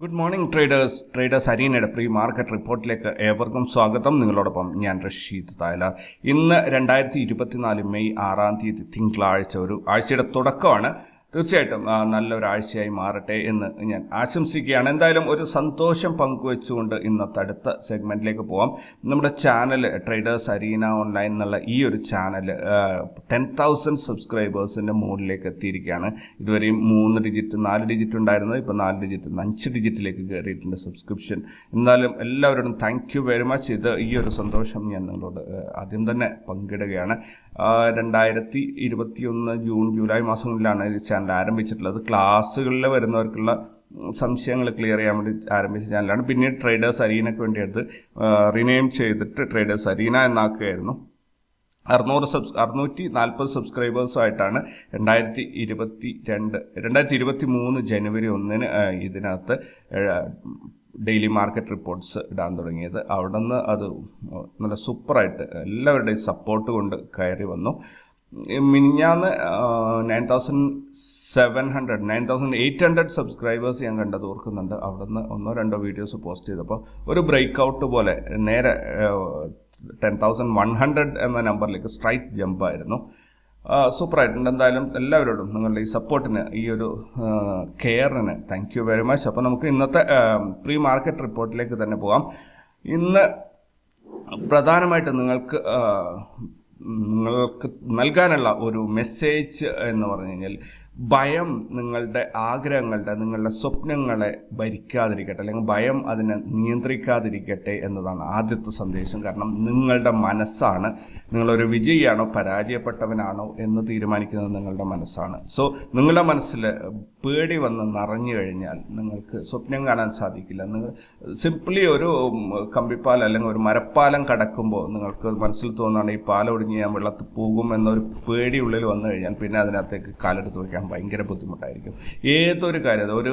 Good morning traders traders അരീനയുടെ pre market റിപ്പോർട്ടിലേക്ക് ഏവർക്കും സ്വാഗതം. നിങ്ങളോടൊപ്പം ഞാൻ റഷീദ് തായല ഇന്ന് രണ്ടായിരത്തി ഇരുപത്തിനാല് മെയ് ആറാം തീയതി തിങ്കളാഴ്ച ഒരു ആഴ്ചയുടെ തുടക്കമാണ്. തീർച്ചയായിട്ടും നല്ലൊരാഴ്ചയായി മാറട്ടെ എന്ന് ഞാൻ ആശംസിക്കുകയാണ്. എന്തായാലും ഒരു സന്തോഷം പങ്കുവെച്ചുകൊണ്ട് ഇന്നത്തെ അടുത്ത സെഗ്മെന്റിലേക്ക് പോവാം. നമ്മുടെ ചാനൽ ട്രേഡേഴ്സ് അരീന ഓൺലൈൻ എന്നുള്ള ഈ ഒരു ചാനൽ ടെൻ തൗസൻഡ് സബ്സ്ക്രൈബേഴ്സിന്റെ മുകളിലേക്ക് എത്തിയിരിക്കുകയാണ്. ഇതുവരെയും മൂന്ന് ഡിജിറ്റ് നാല് ഡിജിറ്റ് ഉണ്ടായിരുന്നത് ഇപ്പോൾ നാല് ഡിജിറ്റ് അഞ്ച് ഡിജിറ്റിലേക്ക് കയറിയിട്ടുണ്ട് സബ്സ്ക്രിപ്ഷൻ. എന്നാലും എല്ലാവരോടും താങ്ക് യു വെരി മച്ച് ഇത് ഈ ഒരു സന്തോഷം ഞാൻ നിങ്ങളോട് ആദ്യം തന്നെ പങ്കിടുകയാണ്. രണ്ടായിരത്തി ഇരുപത്തിയൊന്ന് ജൂൺ ജൂലൈ മാസങ്ങളിലാണ് ഈ ചാനൽ ആരംഭിച്ചിട്ടുള്ളത്. ക്ലാസ്സുകളിൽ വരുന്നവർക്കുള്ള സംശയങ്ങൾ ക്ലിയർ ചെയ്യാൻ വേണ്ടി ആരംഭിച്ച ചാനലാണ് പിന്നീട് ട്രേഡേഴ്സ് അരീനയ്ക്ക് വേണ്ടി എടുത്ത് റിനെയിം ചെയ്തിട്ട് ട്രേഡേഴ്സ് അരീന എന്നാക്കുകയായിരുന്നു. അറുന്നൂറ് സബ്സ് അറുന്നൂറ്റി നാൽപ്പത് സബ്സ്ക്രൈബേഴ്സുമായിട്ടാണ് രണ്ടായിരത്തി ഇരുപത്തി രണ്ട് രണ്ടായിരത്തി ഇരുപത്തി മൂന്ന് ജനുവരി ഒന്നിന് ഇതിനകത്ത് ഡെയിലി മാർക്കറ്റ് റിപ്പോർട്ട്സ് ഇടാൻ തുടങ്ങിയത്. അവിടെ നിന്ന് അത് നല്ല സൂപ്പറായിട്ട് എല്ലാവരുടെയും സപ്പോർട്ട് കൊണ്ട് കയറി വന്നു. മിനിഞ്ഞാന്ന് nine thousand seven hundred nine thousand eight hundred subscribers ഞാൻ കണ്ടത് ഓർക്കുന്നുണ്ട്. അവിടെ നിന്ന് ഒന്നോ രണ്ടോ വീഡിയോസ് പോസ്റ്റ് ചെയ്തപ്പോൾ ഒരു ബ്രേക്ക് ഔട്ട് പോലെ നേരെ ടെൻ തൗസൻഡ് വൺ ഹൺഡ്രഡ് എന്ന നമ്പറിലേക്ക് സ്ട്രൈറ്റ് ജമ്പ് ആയിരുന്നു സൂപ്പറായിട്ടുണ്ട്. എന്തായാലും എല്ലാവരോടും നിങ്ങളുടെ ഈ സപ്പോർട്ടിന് ഈ ഒരു കെയറിന് താങ്ക് യു വെരി മച്ച് അപ്പോൾ നമുക്ക് ഇന്നത്തെ പ്രീ മാർക്കറ്റ് റിപ്പോർട്ടിലേക്ക് തന്നെ പോകാം ഇന്ന് പ്രധാനമായിട്ടും നിങ്ങൾക്ക് നിങ്ങൾക്ക് നൽകാനുള്ള ഒരു മെസ്സേജ് എന്ന് പറഞ്ഞു കഴിഞ്ഞാൽ ഭയം നിങ്ങളുടെ ആഗ്രഹങ്ങളുടെ നിങ്ങളുടെ സ്വപ്നങ്ങളെ ഭരിക്കാതിരിക്കട്ടെ അല്ലെങ്കിൽ ഭയം അതിനെ നിയന്ത്രിക്കാതിരിക്കട്ടെ എന്നതാണ് ആദ്യത്തെ സന്ദേശം. കാരണം നിങ്ങളുടെ മനസ്സാണ് നിങ്ങളൊരു വിജയിയാണോ പരാജയപ്പെട്ടവനാണോ എന്ന് തീരുമാനിക്കുന്നത് നിങ്ങളുടെ മനസ്സാണ്. സോ നിങ്ങളുടെ മനസ്സിൽ പേടി വന്ന് നിറഞ്ഞു കഴിഞ്ഞാൽ നിങ്ങൾക്ക് സ്വപ്നം കാണാൻ സാധിക്കില്ല. നിങ്ങൾ സിംപ്ലി ഒരു കമ്പിപ്പാൽ അല്ലെങ്കിൽ ഒരു മരപ്പാലം കടക്കുമ്പോൾ നിങ്ങൾക്ക് മനസ്സിൽ തോന്നുകയാണ് ഈ പാലൊടിഞ്ഞ് ഞാൻ വെള്ളത്തിൽ പോകും എന്നൊരു പേടി ഉള്ളിൽ വന്നു കഴിഞ്ഞാൽ പിന്നെ അതിനകത്തേക്ക് കാലെടുത്ത് വയ്ക്കാൻ ഭയങ്കര ബുദ്ധിമുട്ടായിരിക്കും. ഏതൊരു കാര്യം ഒരു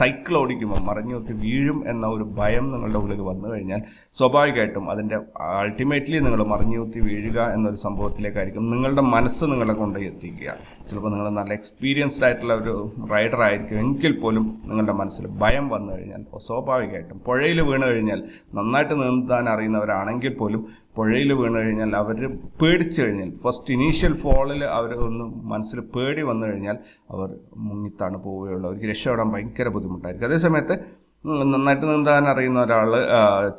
സൈക്കിൾ ഓടിക്കുമ്പോൾ മറിഞ്ഞു കുത്തി വീഴും എന്ന ഒരു ഭയം നിങ്ങളുടെ ഉള്ളിൽ വന്നു കഴിഞ്ഞാൽ സ്വാഭാവികമായിട്ടും അതിന്റെ അൾട്ടിമേറ്റ്ലി നിങ്ങൾ മറിഞ്ഞു കുത്തി വീഴുക എന്നൊരു സംഭവത്തിലേക്കായിരിക്കും നിങ്ങളുടെ മനസ്സ് നിങ്ങളെ കൊണ്ട് എത്തിക്കുക. ചിലപ്പോൾ നിങ്ങൾ നല്ല എക്സ്പീരിയൻസ്ഡ് ആയിട്ടുള്ള ഒരു റൈഡർ ആയിരിക്കും എങ്കിൽ പോലും നിങ്ങളുടെ മനസ്സിൽ ഭയം വന്നു കഴിഞ്ഞാൽ സ്വാഭാവികമായിട്ടും പുഴയിൽ വീണ് കഴിഞ്ഞാൽ നന്നായിട്ട് നീന്താൻ അറിയുന്നവരാണെങ്കിൽ പോലും പുഴയിൽ വീണു കഴിഞ്ഞാൽ അവർ പേടിച്ചു കഴിഞ്ഞാൽ ഫസ്റ്റ് ഇനീഷ്യൽ ഫോളിൽ അവർ ഒന്ന് മനസ്സിൽ പേടി വന്നു കഴിഞ്ഞാൽ അവർ മുങ്ങിത്താണ് പോവുകയുള്ളൂ. അവർക്ക് രക്ഷപ്പെടാൻ ഭയങ്കര ബുദ്ധിമുട്ടായിരിക്കും. അതേസമയത്ത് നന്നായിട്ട് നീന്താൻ അറിയുന്ന ഒരാൾ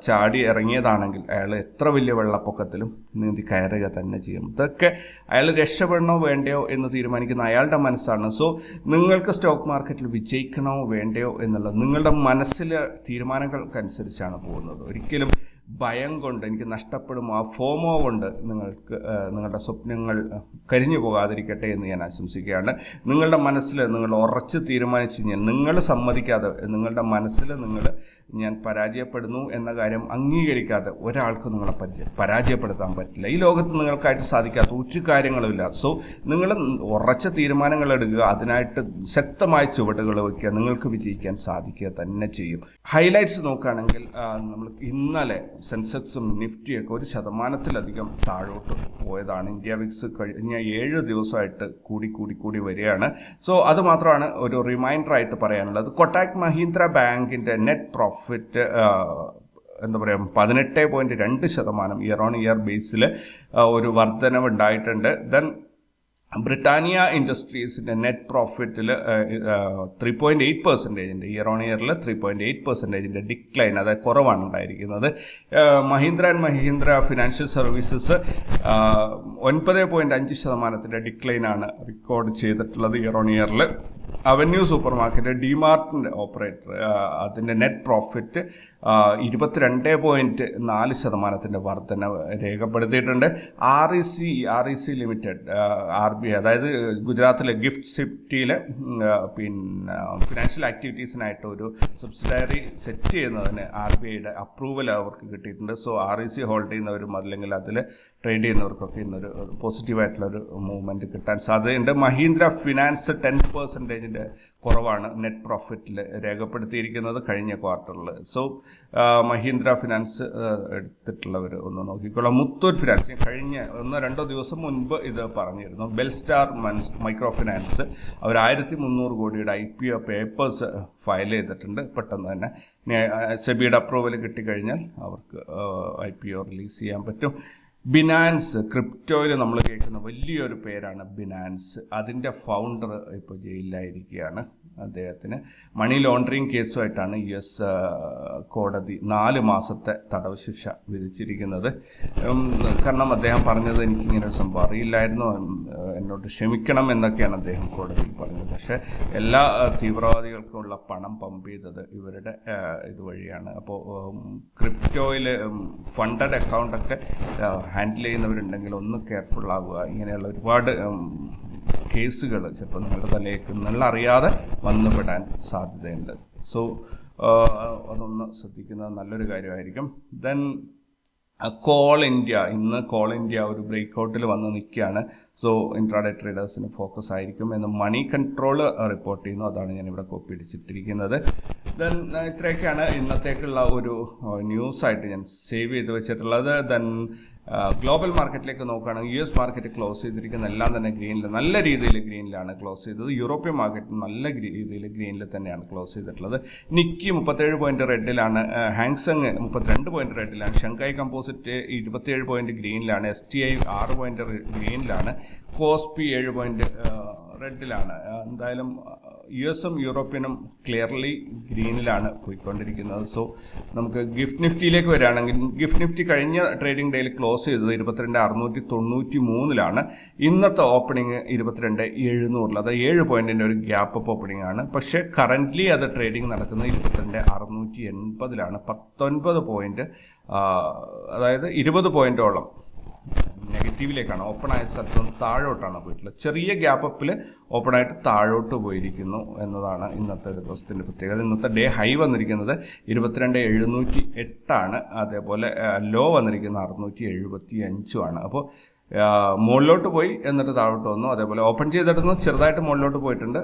ചാടി ഇറങ്ങിയതാണെങ്കിൽ അയാൾ എത്ര വലിയ വെള്ളപ്പൊക്കത്തിലും നീന്തി കയറുക തന്നെ ചെയ്യും. ഇതൊക്കെ അയാൾ രക്ഷപ്പെടണോ വേണ്ടയോ എന്ന് തീരുമാനിക്കുന്ന അയാളുടെ മനസ്സാണ്. സോ നിങ്ങൾക്ക് സ്റ്റോക്ക് മാർക്കറ്റിൽ വിജയിക്കണോ വേണ്ടയോ എന്നുള്ളത് നിങ്ങളുടെ മനസ്സിലെ തീരുമാനങ്ങൾക്കനുസരിച്ചാണ് പോകുന്നത്. ഒരിക്കലും ഭയം കൊണ്ട് എനിക്ക് നഷ്ടപ്പെടും ആ ഫോമോ കൊണ്ട് നിങ്ങൾക്ക് നിങ്ങളുടെ സ്വപ്നങ്ങൾ കരിഞ്ഞു പോകാതിരിക്കട്ടെ എന്ന് ഞാൻ ആശംസിക്കുകയാണ്. നിങ്ങളുടെ മനസ്സിൽ നിങ്ങൾ ഉറച്ച് തീരുമാനിച്ചു കഴിഞ്ഞാൽ നിങ്ങൾ സമ്മതിക്കാതെ നിങ്ങളുടെ മനസ്സിൽ നിങ്ങൾ ഞാൻ പരാജയപ്പെടുന്നു എന്ന കാര്യം അംഗീകരിക്കാതെ ഒരാൾക്ക് നിങ്ങളെ പരിചയ പരാജയപ്പെടുത്താൻ പറ്റില്ല. ഈ ലോകത്ത് നിങ്ങൾക്കായിട്ട് സാധിക്കാത്ത ഒരു കാര്യങ്ങളുമില്ല. സോ നിങ്ങൾ ഉറച്ച തീരുമാനങ്ങൾ എടുക്കുക അതിനായിട്ട് ശക്തമായ ചുവടുകൾ വയ്ക്കുക നിങ്ങൾക്ക് വിജയിക്കാൻ സാധിക്കുക തന്നെ ചെയ്യും. ഹൈലൈറ്റ്സ് നോക്കുകയാണെങ്കിൽ നമ്മൾ ഇന്നലെ സെൻസെക്സും നിഫ്റ്റിയൊക്കെ ഒരു ശതമാനത്തിലധികം താഴോട്ട് പോയതാണ്. ഇന്ത്യ വിക്സ് കഴിഞ്ഞ ഏഴ് ദിവസമായിട്ട് കൂടി കൂടി കൂടി വരികയാണ്. സോ അത് മാത്രമാണ് ഒരു റിമൈൻഡർ ആയിട്ട് പറയാനുള്ളത്. കൊട്ടാക് മഹീന്ദ്ര ബാങ്കിന്റെ നെറ്റ് പ്രോഫിറ്റ് എന്താ പറയുക പതിനെട്ട് പോയിന്റ് രണ്ട് ശതമാനം ഇയർ ഓൺ ഇയർ ബേസിൽ ഒരു വർധനവ് ഉണ്ടായിട്ടുണ്ട് ദെൻ ബ്രിട്ടാനിയ ഇൻഡസ്ട്രീസിന്റെ നെറ്റ് പ്രോഫിറ്റിൽ ത്രീ പോയിന്റ് എയ്റ്റ് പെർസെന്റേജിന്റെ ഇയർ ഓൺ ഇയറിൽ ത്രീ പോയിന്റ് എയ്റ്റ് പെർസെന്റേജിന്റെ ഡിക്ലൈൻ അതായത് കുറവാണ് ഉണ്ടായിരിക്കുന്നത്. Mahindra and Mahindra financial services ഒൻപത് പോയിന്റ് അഞ്ച് ശതമാനത്തിന്റെ ഡിക്ലൈനാണ് റെക്കോർഡ് ചെയ്തിട്ടുള്ളത് ഇയർ ഓൺ ഇയറിൽ അവന്യൂ സൂപ്പർ മാർക്കറ്റ് ഡിമാർട്ടിന്റെ ഓപ്പറേറ്റർ അതിന്റെ നെറ്റ് പ്രോഫിറ്റ് ഇരുപത്തിരണ്ട് പോയിന്റ് നാല് ശതമാനത്തിന്റെ വർധന രേഖപ്പെടുത്തിയിട്ടുണ്ട്. R E C R E C limited R B അതായത് ഗുജറാത്തിലെ ഗിഫ്റ്റ് സിറ്റിയിലെ പിന്നെ ഫിനാൻഷ്യൽ ആക്ടിവിറ്റീസിനായിട്ട് ഒരു സബ്സിഡറി സെറ്റ് ചെയ്യുന്നതിന് ആർ ബി ഐയുടെ അപ്രൂവൽ അവർക്ക് കിട്ടിയിട്ടുണ്ട്. So R E C hold ചെയ്യുന്നവരും അല്ലെങ്കിൽ അതിൽ ട്രേഡ് ചെയ്യുന്നവർക്കൊക്കെ ഇന്നൊരു പോസിറ്റീവായിട്ടുള്ളൊരു മൂവ്മെന്റ് കിട്ടാൻ സാധ്യതയുണ്ട്. മഹീന്ദ്ര ഫിനാൻസ് ടെൻ പെർസെന്റേജിന്റെ കുറവാണ് നെറ്റ് പ്രോഫിറ്റിൽ രേഖപ്പെടുത്തിയിരിക്കുന്നത് കഴിഞ്ഞ ക്വാർട്ടറിൽ സോ മഹീന്ദ്ര ഫിനാൻസ് എടുത്തിട്ടുള്ളവർ ഒന്ന് നോക്കിക്കോളാം. മുത്തൂർ ഫിനാൻസ് കഴിഞ്ഞ ഒന്നോ രണ്ടോ ദിവസം മുൻപ് ഇത് പറഞ്ഞിരുന്നു. ബെൽസ്റ്റാർ മൻസ് മൈക്രോ ഫിനാൻസ് അവർ ആയിരത്തി മുന്നൂറ് കോടിയുടെ I P O papers file ചെയ്തിട്ടുണ്ട്. പെട്ടെന്ന് തന്നെ സെബിയുടെ അപ്രൂവൽ കിട്ടിക്കഴിഞ്ഞാൽ അവർക്ക് ഐ പി ഒ റിലീസ് ചെയ്യാൻ പറ്റും. ബിനാൻസ് ക്രിപ്റ്റോയിൽ നമ്മൾ കേൾക്കുന്ന വലിയൊരു പേരാണ് ബിനാൻസ് അതിന്റെ ഫൗണ്ടർ ഇപ്പോൾ ജയിലിലായിരിക്കുകയാണ് അദ്ദേഹത്തിന്. മണി ലോണ്ടറിങ് കേസുമായിട്ടാണ് യു എസ് കോടതി നാല് മാസത്തെ തടവ് ശിക്ഷ വിധിച്ചിരിക്കുന്നത്. കാരണം അദ്ദേഹം പറഞ്ഞത് എനിക്ക് ഇങ്ങനെ ഒരു സംഭവം അറിയില്ലായിരുന്നു. എന്നോട് ക്ഷമിക്കണം എന്നൊക്കെയാണ് അദ്ദേഹം കോടതിയിൽ പറഞ്ഞത്. പക്ഷേ എല്ലാ തീവ്രവാദികൾക്കുമുള്ള പണം പമ്പ് ചെയ്തത് ഇവരുടെ ഇതുവഴിയാണ് അപ്പോൾ ക്രിപ്റ്റോയിൽ ഫണ്ടഡ് അക്കൗണ്ടൊക്കെ ഹാൻഡിൽ ചെയ്യുന്നവരുണ്ടെങ്കിൽ ഒന്ന് കെയർഫുൾ ആവുക. ഇങ്ങനെയുള്ള ഒരുപാട് കേസുകൾ ചിലപ്പോൾ നിങ്ങളുടെ തലയിലേക്ക് നിങ്ങൾ അറിയാതെ വന്നുപെടാൻ സാധ്യതയുണ്ട്. സോ അതൊന്ന് ശ്രദ്ധിക്കുന്നത് നല്ലൊരു കാര്യമായിരിക്കും. ദെൻ കോൾ ഇന്ത്യ ഇന്ന് കോൾ ഇന്ത്യ ഒരു ബ്രേക്ക് ഔട്ടിൽ വന്ന് നിൽക്കുകയാണ്. സോ ഇൻട്രാഡേ ട്രേഡേഴ്സിന് ഫോക്കസ് ആയിരിക്കും എന്ന് മണി കൺട്രോൾ റിപ്പോർട്ട് ചെയ്യുന്നു. അതാണ് ഞാൻ ഇവിടെ കോപ്പി അടിച്ചിട്ടിരിക്കുന്നത് ദെൻ ഇത്രയൊക്കെയാണ് ഇന്നത്തേക്കുള്ള ഒരു ന്യൂസായിട്ട് ഞാൻ സേവ് ചെയ്ത് വെച്ചിട്ടുള്ളത്. ദെൻ ഗ്ലോബൽ മാർക്കറ്റിലേക്ക് നോക്കുകയാണെങ്കിൽ യു എസ് മാർക്കറ്റ് ക്ലോസ് ചെയ്തിരിക്കുന്ന എല്ലാം തന്നെ ഗ്രീനിൽ നല്ല രീതിയിൽ ഗ്രീനിലാണ് ക്ലോസ് ചെയ്തത്. യൂറോപ്യൻ മാർക്കറ്റ് നല്ല രീതിയിൽ ഗ്രീനിൽ തന്നെയാണ് ക്ലോസ് ചെയ്തിട്ടുള്ളത്. നിക്കി മുപ്പത്തേഴ് പോയിന്റ് റെഡിലാണ് ഹാങ്സങ് മുപ്പത്തിരണ്ട് പോയിന്റ് റെഡിലാണ് ഷങ്കായ് കമ്പോസിറ്റ് ഇരുപത്തിയേഴ് പോയിന്റ് ഗ്രീനിലാണ് എസ് ടി ഐ ആറ് പോയിന്റ് ഗ്രീനിലാണ് കോസ്പി ഏഴ് പോയിന്റ് റെഡിലാണ് എന്തായാലും യു എസും യൂറോപ്യനും ക്ലിയർലി ഗ്രീനിലാണ് പോയിക്കൊണ്ടിരിക്കുന്നത്. സോ നമുക്ക് ഗിഫ്റ്റ് നിഫ്റ്റിയിലേക്ക് വരികയാണെങ്കിൽ ഗിഫ്റ്റ് നിഫ്റ്റി കഴിഞ്ഞ ട്രേഡിംഗ് ഡേയിൽ ക്ലോസ് ചെയ്തത് ഇരുപത്തിരണ്ട് അറുന്നൂറ്റി തൊണ്ണൂറ്റി മൂന്നിലാണ് ഇന്നത്തെ ഓപ്പണിംഗ് ഇരുപത്തിരണ്ട് എഴുന്നൂറിൽ അത് ഏഴ് പോയിന്റിന്റെ ഒരു ഗ്യാപ്പ് അപ്പ് ഓപ്പണിംഗ് ആണ് പക്ഷേ കറന്റ്ലി അത് ട്രേഡിംഗ് നടക്കുന്നത് ഇരുപത്തിരണ്ട് അറുന്നൂറ്റി എൺപതിലാണ്. പത്തൊൻപത് പോയിന്റ് അതായത് ഇരുപത് പോയിന്റോളം നെഗറ്റീവിലേക്കാണ് ഓപ്പൺ ആയ സ്ഥലത്ത് നിന്ന് താഴോട്ടാണ് പോയിട്ടുള്ളത്. ചെറിയ ഗ്യാപ്പ് അപ്പിൽ ഓപ്പൺ ആയിട്ട് താഴോട്ട് പോയിരിക്കുന്നു എന്നതാണ് ഇന്നത്തെ ഒരു ദിവസത്തിന്റെ പ്രത്യേകത. ഇന്നത്തെ ഡേ ഹൈ വന്നിരിക്കുന്നത് ഇരുപത്തിരണ്ട് എഴുന്നൂറ്റി എട്ടാണ്. അതേപോലെ ലോ വന്നിരിക്കുന്നത് അറുന്നൂറ്റി എഴുപത്തി അഞ്ചുമാണ് അപ്പോൾ മുകളിലോട്ട് പോയി എന്നിട്ട് താഴോട്ട് വന്നു. അതേപോലെ ഓപ്പൺ ചെയ്തിടുന്നു ചെറുതായിട്ട് മുകളിലോട്ട് പോയിട്ടുണ്ട്.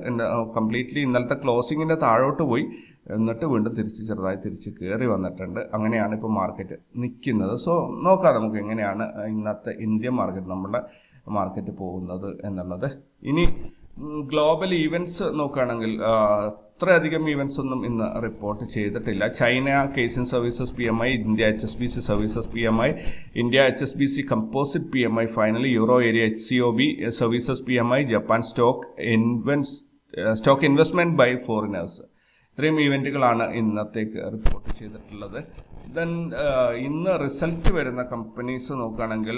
കംപ്ലീറ്റ്ലി ഇന്നലത്തെ ക്ലോസിങ്ങിന്റെ താഴോട്ട് പോയി എന്നിട്ട് വീണ്ടും തിരിച്ച് ചെറുതായി തിരിച്ച് കയറി വന്നിട്ടുണ്ട്. അങ്ങനെയാണ് ഇപ്പോൾ മാർക്കറ്റ് നിൽക്കുന്നത്. സോ നോക്കാം നമുക്ക് എങ്ങനെയാണ് ഇന്നത്തെ ഇന്ത്യൻ മാർക്കറ്റ് നമ്മുടെ മാർക്കറ്റ് പോകുന്നത് എന്നുള്ളത്. ഇനി ഗ്ലോബൽ ഈവന്റ്സ് നോക്കുകയാണെങ്കിൽ അത്രയധികം ഇവൻസ് ഒന്നും ഇന്ന് റിപ്പോർട്ട് ചെയ്തിട്ടില്ല. China Caixin services P M I India H S B C services P M I India H S B C composite P M I finally euro area H C O B services P M I Japan stock ഇൻവെൻസ് stock investment by foreigners ഇത്രയും ഇവന്റുകളാണ് ഇന്നത്തേക്ക് report ചെയ്തിട്ടുള്ളത്. Then ഇന്ന് result വരുന്ന companies നോക്കുകയാണെങ്കിൽ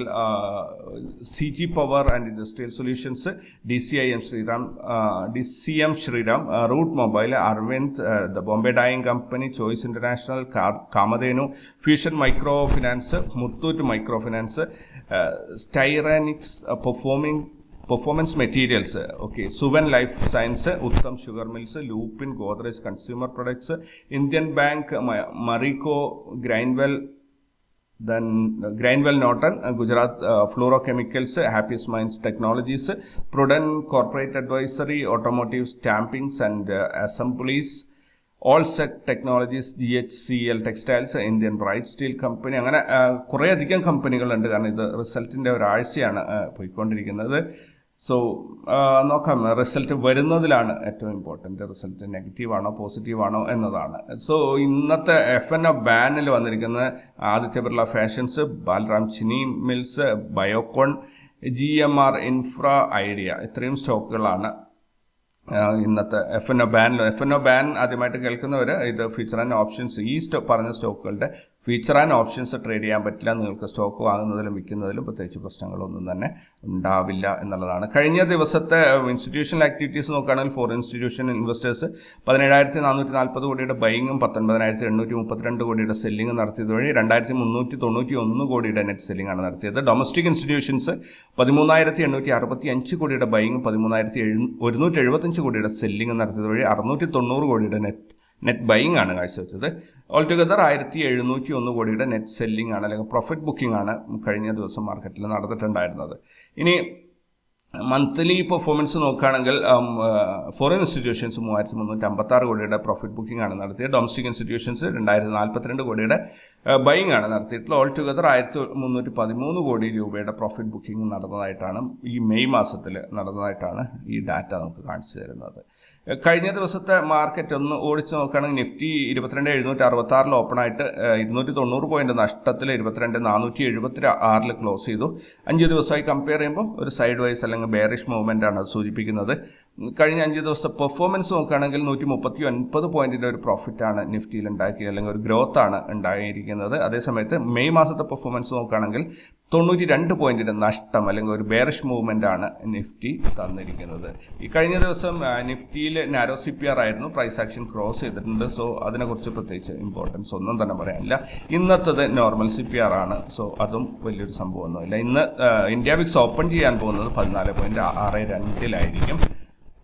C G power and industrial solutions D C I M Shriram D C M Shriram Route Mobile Arvind the Bombay Dyeing company Choice International Kamadhenu Fusion micro finance Muthoot micro finance Styrenix performing performance materials okay Suven life science Uttam sugar mills Lupin Godrej consumer products Indian Bank Marico Grindwell then Grindwell Norton Gujarat Fluoro Chemicals Happiest Minds technologies Prudent corporate advisory automotive stampings and assemblies Allsec Technologies G H C L textiles Indian Bright Steel company അങ്ങനെ ആ, കുറേയധികം കമ്പനികളുണ്ട് കാരണം ഇത് റിസൾട്ടിന്റെ ഒരാഴ്ചയാണ് ആ, പോയിക്കൊണ്ടിരിക്കുന്നത്. So നോക്കാം. Result വരുന്നതിലാണ് ഏറ്റവും ഇമ്പോർട്ടന്റ്. റിസൾട്ട് നെഗറ്റീവ് ആണോ പോസിറ്റീവ് ആണോ എന്നതാണ്. സോ ഇന്നത്തെ എഫ് എൻ ഒ ബാനിൽ വന്നിരിക്കുന്ന Aditya Birla fashions Balram Chini mills Biocon G M R infra Idea ഇത്രയും സ്റ്റോക്കുകളാണ് ഇന്നത്തെ എഫ് എൻ ഒ ബാനിൽ. എഫ് എൻ ഒ ബാൻ ആദ്യമായിട്ട് കേൾക്കുന്നവർ ഇത് ഫ്യൂച്ചർ ആൻഡ് ഓപ്ഷൻസ് ഈ സ്റ്റോ പറഞ്ഞ സ്റ്റോക്കുകളുടെ ഫീച്ചർ ആൻഡ് ഓപ്ഷൻസ് ട്രേഡ് ചെയ്യാൻ പറ്റില്ല നിങ്ങൾക്ക് സ്റ്റോക്ക് വാങ്ങുന്നതിലും വിൽക്കുന്നതിലും പ്രത്യേകിച്ച് പ്രശ്നങ്ങളൊന്നും തന്നെ ഉണ്ടാവില്ല എന്നുള്ളതാണ്. കഴിഞ്ഞ ദിവസത്തെ ഇൻസ്റ്റിറ്റ്യൂഷണൽ ആക്ടിവിറ്റീസ് നോക്കുകയാണെങ്കിൽ ഫോർ ഇൻസ്റ്റിറ്റ്യൂഷൻ ഇൻവെസ്റ്റേഴ്സ് പതിനേഴായിരത്തി നാനൂറ്റി നാൽപ്പത് കോടിയുടെ ബൈങ്ങും പത്തൊൻപതിനായിരത്തി എണ്ണൂറ്റി മുപ്പത്തിരണ്ട് കോടിയുടെ സെല്ലിംഗ് നടത്തിയത് വഴി രണ്ടായിരത്തി മുന്നൂറ്റി തൊണ്ണൂറ്റി ഒന്ന് കോടിയുടെ നെറ്റ് സെല്ലിംഗ് ആണ് നടത്തിയത്. ഡൊമസ്റ്റിക് ഇൻസ്റ്റിറ്റ്യൂഷൻസ് പതിമൂന്നായിരത്തി എണ്ണൂറ്റി അറുപത്തി അഞ്ച് കോടിയുടെ ബൈങ്ങും പതിമൂന്നായിരത്തി എഴു ഒരുന്നൂറ്റി എഴുപത്തഞ്ച് കോടിയുടെ സെല്ലിംഗ് നടത്തിയത് വഴി അറുന്നൂറ്റി തൊണ്ണൂറ് കോടിയുടെ നെറ്റ് നെറ്റ് ബൈയിങ് ആണ് കാഴ്ചവെച്ചത് ഓൾ ടുഗദർ ആയിരത്തി എഴുന്നൂറ്റി ഒന്ന് കോടിയുടെ നെറ്റ് സെല്ലിംഗ് ആണ് അല്ലെങ്കിൽ പ്രോഫിറ്റ് ബുക്കിംഗ് ആണ് കഴിഞ്ഞ ദിവസം മാർക്കറ്റിൽ നടന്നിട്ടുണ്ടായിരുന്നത്. ഇനി മന്ത്ലി പെർഫോമൻസ് നോക്കുകയാണെങ്കിൽ ഫോറിൻ ഇൻസ്റ്റിറ്റ്യൂഷൻസ് മൂവായിരത്തി മുന്നൂറ്റി അമ്പത്തി ആറ് കോടിയുടെ പ്രോഫിറ്റ് ബുക്കിംഗ് ആണ് നടത്തിയത്. ഡൊമസ്റ്റിക് ഇൻസ്റ്റിറ്റ്യൂഷൻസ് രണ്ടായിരത്തി നാൽപ്പത്തിരണ്ട് കോടിയുടെ ബൈങ് ആണ് നടത്തിയിട്ടുള്ളത്. ഓൾ ടുഗദർ ആയിരത്തി മുന്നൂറ്റി പതിമൂന്ന് കോടി രൂപയുടെ പ്രോഫിറ്റ് ബുക്കിംഗ് നടന്നതായിട്ടാണ് ഈ മെയ് മാസത്തിൽ നടന്നതായിട്ടാണ് ഈ ഡാറ്റ നമുക്ക് കാണിച്ചു തരുന്നത്. കഴിഞ്ഞ ദിവസത്തെ മാർക്കറ്റ് ഒന്ന് ഓടിച്ച് നോക്കുകയാണെങ്കിൽ നിഫ്റ്റി ഇരുപത്തിരണ്ട് എഴുന്നൂറ്റി അറുപത്തി ആറിൽ ഓപ്പൺ ആയിട്ട് ഇരുന്നൂറ്റി തൊണ്ണൂറ് പോയിന്റ് നഷ്ടത്തിൽ ഇരുപത്തിരണ്ട് നാനൂറ്റി എഴുപത്തി ആറിൽ ക്ലോസ് ചെയ്തു. അഞ്ച് ദിവസമായി കമ്പയർ ചെയ്യുമ്പോൾ ഒരു സൈഡ് വൈസ് അല്ലെങ്കിൽ ബെയറിഷ് മൂവ്മെന്റ് ആണ് സൂചിപ്പിക്കുന്നത്. കഴിഞ്ഞ അഞ്ച് ദിവസത്തെ പെർഫോമൻസ് നോക്കുകയാണെങ്കിൽ നൂറ്റി മുപ്പത്തി ഒൻപത് പോയിന്റിന്റെ ഒരു പ്രോഫിറ്റ് ആണ് നിഫ്റ്റിയിൽ ഉണ്ടാക്കിയത് അല്ലെങ്കിൽ ഒരു ഗ്രോത്ത് ആണ് ഉണ്ടായിരിക്കുന്നത്. അതേസമയത്ത് മെയ് മാസത്തെ പെർഫോമൻസ് നോക്കുകയാണെങ്കിൽ തൊണ്ണൂറ്റി രണ്ട് പോയിന്റിന്റെ നഷ്ടം അല്ലെങ്കിൽ ഒരു ബേറിഷ് മൂവ്മെന്റ് ആണ് നിഫ്റ്റി തന്നിരിക്കുന്നത്. ഈ കഴിഞ്ഞ ദിവസം നിഫ്റ്റിയിൽ നാരോ സി പി ആർ ആയിരുന്നു. പ്രൈസ് ആക്ഷൻ ക്രോസ് ചെയ്തിട്ടുണ്ട്. സോ അതിനെക്കുറിച്ച് പ്രത്യേകിച്ച് ഇമ്പോർട്ടൻസ് ഒന്നും തന്നെ പറയാനില്ല. ഇന്നത്തത് നോർമൽ സി പി ആർ ആണ്. സോ അതും വലിയൊരു സംഭവമൊന്നുമില്ല. ഇന്ന് ഇന്ത്യ വിക്സ് ഓപ്പൺ ചെയ്യാൻ പോകുന്നത് പതിനാല് പോയിന്റ് ആറ് രണ്ടിലായിരിക്കും.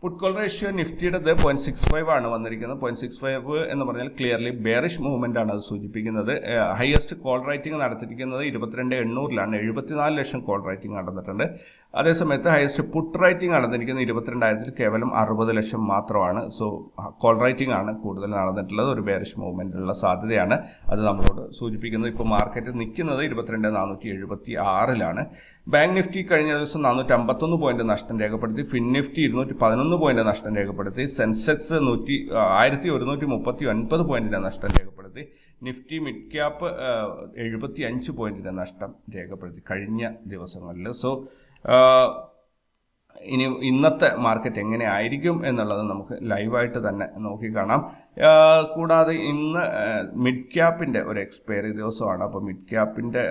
പുട്ട് കോൾ റേഷ്യോ നിഫ്റ്റിയുടേത് പോയിന്റ് സിക്സ് ഫൈവ് ആണ് വന്നിരിക്കുന്നത്. പോയിന്റ് സിക്സ് ഫൈവ് എന്ന് പറഞ്ഞാൽ ക്ലിയർലി ബെയറിഷ് മൂവ്മെന്റ് ആണ് അത് സൂചിപ്പിക്കുന്നത്. ഹയസ്റ്റ് കോൾ റൈറ്റിംഗ് നടത്തിയിരിക്കുന്നത് ഇരുപത്തിരണ്ട് എണ്ണൂറിലാണ്. എഴുപത്തിനാല് ലക്ഷം കോൾ റൈറ്റിംഗ് നടന്നിട്ടുണ്ട്. അതേസമയത്ത് ഹയസ്റ്റ് പുട്ട് റൈറ്റിംഗ് നടന്നിരിക്കുന്നത് ഇരുപത്തിരണ്ടായിരത്തിൽ കേവലം അറുപത് ലക്ഷം മാത്രമാണ്. സോ കോൾ റൈറ്റിംഗ് ആണ് കൂടുതൽ നടന്നിട്ടുള്ളത്. ഒരു ബെയറിഷ് ഉള്ള സാധ്യതയാണ് അത് നമ്മളോട് സൂചിപ്പിക്കുന്നത്. ഇപ്പോൾ മാർക്കറ്റ് നിൽക്കുന്നത് ഇരുപത്തിരണ്ട് നാനൂറ്റി എഴുപത്തി ആറിലാണ് ബാങ്ക് നിഫ്റ്റി കഴിഞ്ഞ ദിവസം നാനൂറ്റി അമ്പത്തൊന്ന് പോയിന്റ് നഷ്ടം രേഖപ്പെടുത്തി. ഫിൻ നിഫ്റ്റി ഇരുന്നൂറ്റി പതിനൊന്ന് പോയിന്റ് നഷ്ടം രേഖപ്പെടുത്തി. സെൻസെക്സ് നൂറ്റി ആയിരത്തി ഒരുന്നൂറ്റി മുപ്പത്തി ഒൻപത് പോയിന്റിന്റെ നഷ്ടം രേഖപ്പെടുത്തി. നിഫ്റ്റി മിഡ് ക്യാപ്പ് എഴുപത്തി അഞ്ച് പോയിന്റിന്റെ നഷ്ടം രേഖപ്പെടുത്തി കഴിഞ്ഞ ദിവസങ്ങളിൽ. സോ ഇനി ഇന്നത്തെ മാർക്കറ്റ് എങ്ങനെ ആയിരിക്കും എന്നുള്ളത് നമുക്ക് ലൈവായിട്ട് തന്നെ നോക്കി കാണാം. കൂടാതെ ഇന്ന് മിഡ് ക്യാപ്പിന്റെ ഒരു എക്സ്പയറി ദിവസമാണ്. അപ്പോൾ മിഡ് ക്യാപ്പിന്റെ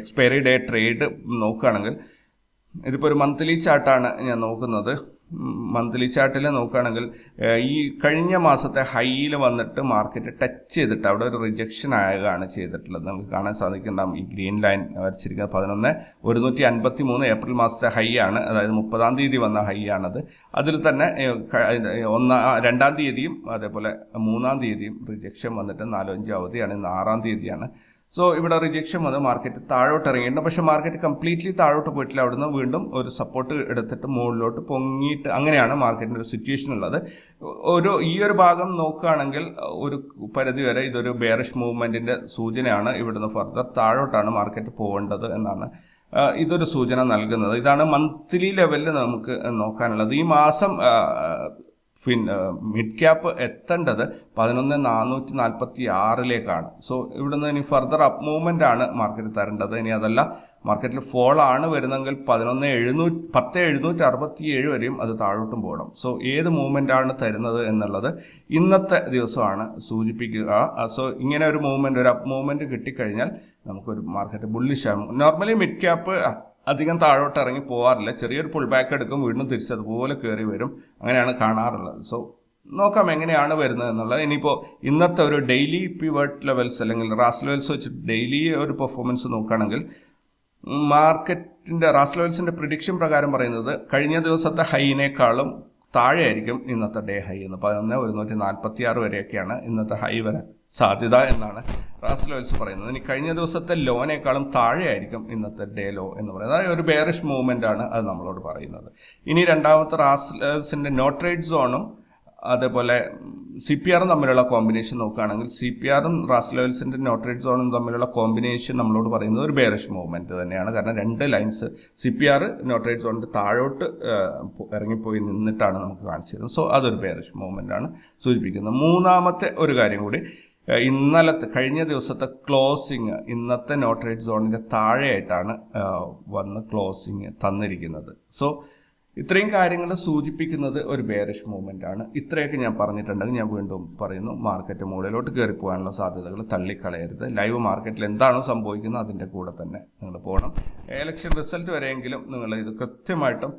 എക്സ്പയറി ഡേ ട്രേഡ് നോക്കുകയാണെങ്കിൽ ഇതിപ്പോൾ ഒരു മന്ത്ലി ചാർട്ടാണ് ഞാൻ നോക്കുന്നത്. മന്ത്ലി ചാർട്ടിൽ നോക്കുകയാണെങ്കിൽ ഈ കഴിഞ്ഞ മാസത്തെ ഹൈയിൽ വന്നിട്ട് മാർക്കറ്റ് ടച്ച് ചെയ്തിട്ട് അവിടെ ഒരു റിജക്ഷൻ ആകുകയാണ് ചെയ്തിട്ടുള്ളത്. നമുക്ക് കാണാൻ സാധിക്കുന്നുണ്ടാവും. ഈ ഗ്രീൻ ലൈൻ വരച്ചിരിക്കുന്നത് പതിനൊന്ന് ഒരുന്നൂറ്റി അൻപത്തി മൂന്ന് ഏപ്രിൽ മാസത്തെ ഹൈ ആണ്. അതായത് മുപ്പതാം തീയതി വന്ന ഹൈ ആണത്. അതിൽ തന്നെ ഒന്നാം രണ്ടാം തീയതിയും അതേപോലെ മൂന്നാം തീയതിയും റിജക്ഷൻ വന്നിട്ട് നാലഞ്ച് അവധിയാണ്. ഇന്ന് ആറാം തീയതിയാണ്. സോ ഇവിടെ റിജക്ഷൻ വന്ന് മാർക്കറ്റ് താഴോട്ട് ഇറങ്ങിയിട്ടുണ്ട്. പക്ഷെ മാർക്കറ്റ് കംപ്ലീറ്റ്ലി താഴോട്ട് പോയിട്ടില്ല. അവിടുന്ന് വീണ്ടും ഒരു സപ്പോർട്ട് എടുത്തിട്ട് മുകളിലോട്ട് പൊങ്ങിയിട്ട് അങ്ങനെയാണ് മാർക്കറ്റിന്റെ ഒരു സിറ്റുവേഷൻ ഉള്ളത്. ഒരു ഈ ഒരു ഭാഗം നോക്കുകയാണെങ്കിൽ ഒരു പരിധി വരെ ഇതൊരു ബെയറിഷ് മൂവ്മെന്റിന്റെ സൂചനയാണ് ഇവിടുന്ന് ഫർദർ താഴോട്ടാണ് മാർക്കറ്റ് പോകേണ്ടത് എന്നാണ് ഇതൊരു സൂചന നൽകുന്നത്. ഇതാണ് മന്ത്ലി ലെവലിൽ നമുക്ക് നോക്കാനുള്ളത്. ഈ മാസം പിന്നെ മിഡ് ക്യാപ്പ് എത്തേണ്ടത് പതിനൊന്ന് നാനൂറ്റി നാൽപ്പത്തി ആറിലേക്കാണ് സോ ഇവിടുന്ന് ഇനി ഫർദർ അപ്പ് മൂവ്മെന്റ് ആണ് മാർക്കറ്റ് തരേണ്ടത്. ഇനി അതല്ല മാർക്കറ്റിൽ ഫോൾ ആണ് വരുന്നെങ്കിൽ പതിനൊന്ന് എഴുന്നൂറ്റി പത്ത് എഴുന്നൂറ്റി അറുപത്തി ഏഴ് വരെയും അത് താഴോട്ടും പോകണം. സോ ഏത് മൂവ്മെന്റ് ആണ് തരുന്നത് എന്നുള്ളത് ഇന്നത്തെ ദിവസമാണ് സൂചിപ്പിക്കുക. സോ ഇങ്ങനെ ഒരു മൂവ്മെന്റ് ഒരു അപ്പ് മൂവ്മെന്റ് കിട്ടിക്കഴിഞ്ഞാൽ നമുക്കൊരു മാർക്കറ്റ് ബുള്ളിഷ് ആകും നോർമലി മിഡ് ക്യാപ്പ് അധികം താഴോട്ട് ഇറങ്ങി പോകാറില്ല ചെറിയൊരു പുൾ ബാക്ക് എടുക്കും വീണ്ടും തിരിച്ചതുപോലെ കയറി വരും. അങ്ങനെയാണ് കാണാറുള്ളത്. സോ നോക്കാം എങ്ങനെയാണ് വരുന്നത് എന്നുള്ളത്. ഇനിയിപ്പോൾ ഇന്നത്തെ ഒരു ഡെയിലി പിവേർട്ട് ലെവൽസ് അല്ലെങ്കിൽ റാസ് ലെവൽസ് വെച്ച് ഡെയിലി ഒരു പെർഫോമൻസ് നോക്കുകയാണെങ്കിൽ മാർക്കറ്റിന്റെ റാസ് ലെവൽസിന്റെ പ്രിഡിക്ഷൻ പ്രകാരം പറയുന്നത് കഴിഞ്ഞ ദിവസത്തെ ഹൈനേക്കാളും താഴെയായിരിക്കും ഇന്നത്തെ ഡേ ഹൈ എന്ന്. പതിനൊന്ന് ഒരുന്നൂറ്റി നാൽപ്പത്തി ആറ് വരെയൊക്കെയാണ് ഇന്നത്തെ ഹൈ വരാൻ സാധ്യത എന്നാണ് റാസ് ലോയിസ് പറയുന്നത്. ഇനി കഴിഞ്ഞ ദിവസത്തെ ലോനേക്കാളും താഴെയായിരിക്കും ഇന്നത്തെ ഡേ ലോ എന്ന് പറയുന്നത്. അതായത് ഒരു ബെയറിഷ് മൂവ്മെന്റ് ആണ് അത് നമ്മളോട് പറയുന്നത്. ഇനി രണ്ടാമത്തെ റാസ് ലോയിസിന്റെ ട്രേഡ് സോണും അതേപോലെ സി പി ആറും തമ്മിലുള്ള കോമ്പിനേഷൻ നോക്കുകയാണെങ്കിൽ സി പി ആറും റാസ് ലെവൽസിന്റെ നോട്രേറ്റ് സോണും തമ്മിലുള്ള കോമ്പിനേഷൻ നമ്മളോട് പറയുന്നത് ഒരു ബേറിഷ് മൂവ്മെന്റ് തന്നെയാണ്. കാരണം രണ്ട് lines C P R no trade സോണിന്റെ താഴോട്ട് ഇറങ്ങിപ്പോയി നിന്നിട്ടാണ് നമുക്ക് കാണിച്ചിരുന്നത് സോ അതൊരു ബേറിഷ് മൂവ്മെന്റ് ആണ് സൂചിപ്പിക്കുന്നത്. മൂന്നാമത്തെ ഒരു കാര്യം കൂടി ഇന്നലത്തെ കഴിഞ്ഞ ദിവസത്തെ ക്ലോസിങ് ഇന്നത്തെ നോട്ട് റേറ്റ് സോണിന്റെ താഴെയായിട്ടാണ് വന്ന് ക്ലോസിങ് തന്നിരിക്കുന്നത്. സോ ഇത്രയും കാര്യങ്ങൾ സൂചിപ്പിക്കുന്നത് ഒരു ബേറിഷ് മൂവ്മെന്റ് ആണ്. ഇത്രയൊക്കെ ഞാൻ പറഞ്ഞിട്ടുണ്ടെങ്കിൽ ഞാൻ വീണ്ടും പറയുന്നു മാർക്കറ്റ് മുകളിലോട്ട് കയറി പോകാനുള്ള സാധ്യതകൾ തള്ളിക്കളയരുത്. ലൈവ് മാർക്കറ്റിൽ എന്താണോ സംഭവിക്കുന്നത് അതിന്റെ കൂടെ തന്നെ നിങ്ങൾ പോകണം. എലക്ഷൻ റിസൾട്ട് വരെയെങ്കിലും നിങ്ങൾ ഇത് കൃത്യമായിട്ടും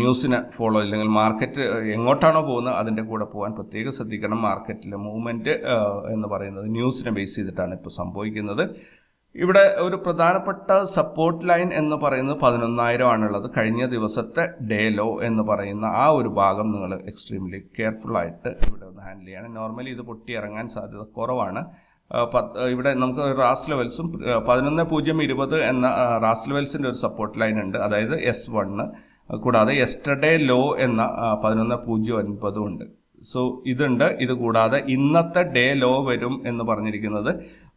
ന്യൂസിനെ ഫോളോ അല്ലെങ്കിൽ മാർക്കറ്റ് എങ്ങോട്ടാണോ പോകുന്നത് അതിന്റെ കൂടെ പോകാൻ പ്രത്യേകം ശ്രദ്ധിക്കണം. മാർക്കറ്റിലെ മൂവ്മെന്റ് എന്ന് പറയുന്നത് ന്യൂസിനെ ബേസ് ചെയ്തിട്ടാണ് ഇപ്പോൾ സംഭവിക്കുന്നത്. ഇവിടെ ഒരു പ്രധാനപ്പെട്ട സപ്പോർട്ട് ലൈൻ എന്ന് പറയുന്നത് പതിനൊന്നായിരം ആണുള്ളത്. കഴിഞ്ഞ ദിവസത്തെ ഡേ ലോ എന്ന് പറയുന്ന ആ ഒരു ഭാഗം നിങ്ങൾ എക്സ്ട്രീംലി കെയർഫുൾ ആയിട്ട് ഇവിടെ ഒന്ന് ഹാൻഡിൽ ചെയ്യണം. നോർമലി ഇത് പൊട്ടി ഇറങ്ങാൻ സാധ്യത കുറവാണ്. ഇവിടെ നമുക്ക് റാസ് ലെവൽസും പതിനൊന്ന് പൂജ്യം ഇരുപത് എന്ന റാസ് ലെവൽസിന്റെ ഒരു സപ്പോർട്ട് ലൈൻ ഉണ്ട്. അതായത് എസ് വണ്ണ് കൂടാതെ എസ്റ്റർഡേ ലോ എന്ന പതിനൊന്ന് പൂജ്യം ഒൻപതും ഉണ്ട്. സോ ഇതുണ്ട്. ഇത് കൂടാതെ ഇന്നത്തെ ഡേ ലോ വരും എന്ന് പറഞ്ഞിരിക്കുന്നത്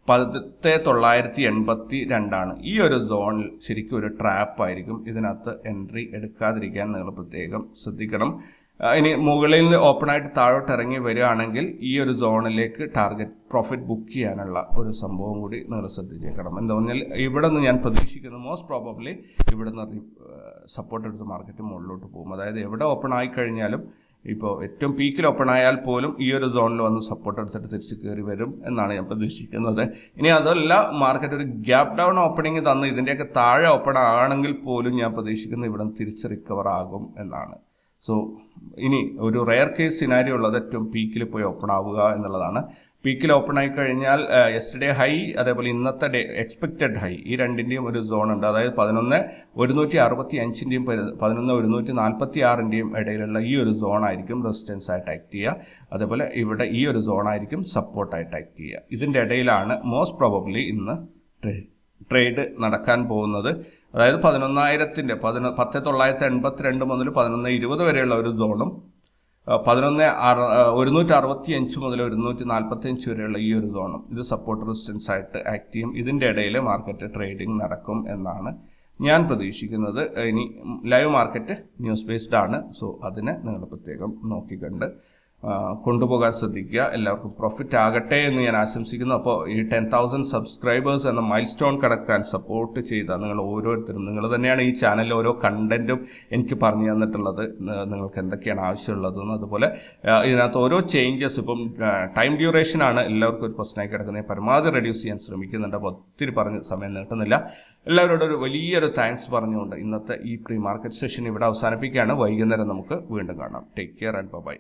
പതിത്തെ തൊള്ളായിരത്തി എൺപത്തി രണ്ടാണ് ഈ ഒരു സോണിൽ ശരിക്കും ഒരു ട്രാപ്പ് ആയിരിക്കും ഇതിനകത്ത് എൻട്രി എടുക്കാതിരിക്കാൻ നിങ്ങൾ പ്രത്യേകം ശ്രദ്ധിക്കണം. ഇനി മുകളിൽ നിന്ന് ഓപ്പൺ ആയിട്ട് താഴോട്ട് ഇറങ്ങി വരികയാണെങ്കിൽ ഈ ഒരു സോണിലേക്ക് ടാർഗറ്റ് പ്രോഫിറ്റ് ബുക്ക് ചെയ്യാനുള്ള ഒരു സംഭവം കൂടി നിങ്ങൾ ശ്രദ്ധിച്ചേക്കണം. എന്താ പറഞ്ഞാൽ ഇവിടെ നിന്ന് ഞാൻ പ്രതീക്ഷിക്കുന്നത് മോസ്റ്റ് പ്രോബബ്ലി ഇവിടെ നിന്ന് സപ്പോർട്ട് എടുത്ത് മാർക്കറ്റ് മുകളിലോട്ട് പോകും. അതായത് എവിടെ ഓപ്പൺ ആയി കഴിഞ്ഞാലും ഇപ്പോൾ ഏറ്റവും പീക്കിൽ ഓപ്പൺ ആയാൽ പോലും ഈ ഒരു സോണിൽ വന്ന് സപ്പോർട്ട് എടുത്തിട്ട് തിരിച്ച് കയറി വരും എന്നാണ് ഞാൻ പ്രതീക്ഷിക്കുന്നത്. ഇനി അതല്ല മാർക്കറ്റ് ഒരു ഗ്യാപ് ഡൗൺ ഓപ്പണിംഗ് തന്ന് ഇതിന്റെയൊക്കെ താഴെ ഓപ്പൺ ആണെങ്കിൽ പോലും ഞാൻ പ്രതീക്ഷിക്കുന്നത് ഇവിടെ തിരിച്ച് റിക്കവർ ആകും എന്നാണ്. സോ ഇനി ഒരു റെയർ കേസ് സിനാരി ഉള്ളത് ഏറ്റവും പീക്കിൽ പോയി ഓപ്പൺ ആവുക എന്നുള്ളതാണ്. പീക്കിൽ ഓപ്പൺ ആയി കഴിഞ്ഞാൽ യെസ്റ്റർഡേ ഹൈ അതേപോലെ ഇന്നത്തെ ഡേ എക്സ്പെക്റ്റഡ് ഹൈ ഈ രണ്ടിന്റെയും ഒരു സോൺ ഉണ്ട്. അതായത് പതിനൊന്ന് ഒരുന്നൂറ്റി അറുപത്തി അഞ്ചിന്റെയും പതിനൊന്ന് ഒരുന്നൂറ്റി നാൽപ്പത്തി ആറിന്റെയും ഇടയിലുള്ള ഈ ഒരു സോൺ ആയിരിക്കും റെസിസ്റ്റൻസ് ആയിട്ട് ആക്ട് ചെയ്യുക. അതേപോലെ ഇവിടെ ഈ ഒരു സോൺ ആയിരിക്കും സപ്പോർട്ടായിട്ട് ആക്ട് ചെയ്യുക. ഇതിന്റെ ഇടയിലാണ് മോസ്റ്റ് പ്രോബബ്ലി ഇന്ന് ട്രേഡ് നടക്കാൻ പോകുന്നത്. അതായത് പതിനൊന്നായിരത്തിന്റെ പതിനൊ പത്ത് തൊള്ളായിരത്തി എൺപത്തിരണ്ട് മുതൽ പതിനൊന്ന് ഇരുപത് വരെയുള്ള ഒരു സോണും പതിനൊന്ന് അറ ഒരുന്നൂറ്റി അറുപത്തി അഞ്ച് മുതൽ ഒരുന്നൂറ്റി നാൽപ്പത്തി അഞ്ച് വരെയുള്ള ഈ ഒരു സോണും ഇത് സപ്പോർട്ട് റെസിസ്റ്റൻസ് ആയിട്ട് ആക്ട് ചെയ്യും. ഇതിന്റെ ഇടയിൽ മാർക്കറ്റ് ട്രേഡിംഗ് നടക്കും എന്നാണ് ഞാൻ പ്രതീക്ഷിക്കുന്നത്. ഇനി ലൈവ് മാർക്കറ്റ് ന്യൂസ് ബേസ്ഡ് ആണ്. സോ അതിനെ നിങ്ങൾ പ്രത്യേകം നോക്കിക്കണ്ട്. കൊണ്ടുപോകാൻ ശ്രദ്ധിക്കുക. എല്ലാവർക്കും പ്രോഫിറ്റ് ആകട്ടെ എന്ന് ഞാൻ ആശംസിക്കുന്നു. അപ്പോൾ ഈ ടെൻ തൗസൻഡ് സബ്സ്ക്രൈബേഴ്സ് എന്ന മൈൽ സ്റ്റോൺ കടക്കാൻ സപ്പോർട്ട് ചെയ്ത നിങ്ങൾ ഓരോരുത്തരും നിങ്ങൾ തന്നെയാണ് ഈ ചാനലിൽ ഓരോ കണ്ടന്റും എനിക്ക് പറഞ്ഞു തന്നിട്ടുള്ളത്. നിങ്ങൾക്ക് എന്തൊക്കെയാണ് ആവശ്യമുള്ളതെന്ന് അതുപോലെ ഇതിനകത്ത് ഓരോ ചേഞ്ചസ് ഇപ്പം ടൈം ഡ്യൂറേഷനാണ് എല്ലാവർക്കും ഒരു പ്രശ്നമായി കിടക്കുന്നത്. പരമാവധി റെഡ്യൂസ് ചെയ്യാൻ ശ്രമിക്കുന്നുണ്ട്. അപ്പോൾ ഒത്തിരി പറഞ്ഞ സമയം നീട്ടുന്നില്ല. എല്ലാവരോടും ഒരു വലിയൊരു താങ്ക്സ് പറഞ്ഞുകൊണ്ട് ഇന്നത്തെ ഈ പ്രീ മാർക്കറ്റ് സെഷൻ ഇവിടെ അവസാനിപ്പിക്കുകയാണ്. വൈകുന്നേരം നമുക്ക് വീണ്ടും കാണാം. Take care and by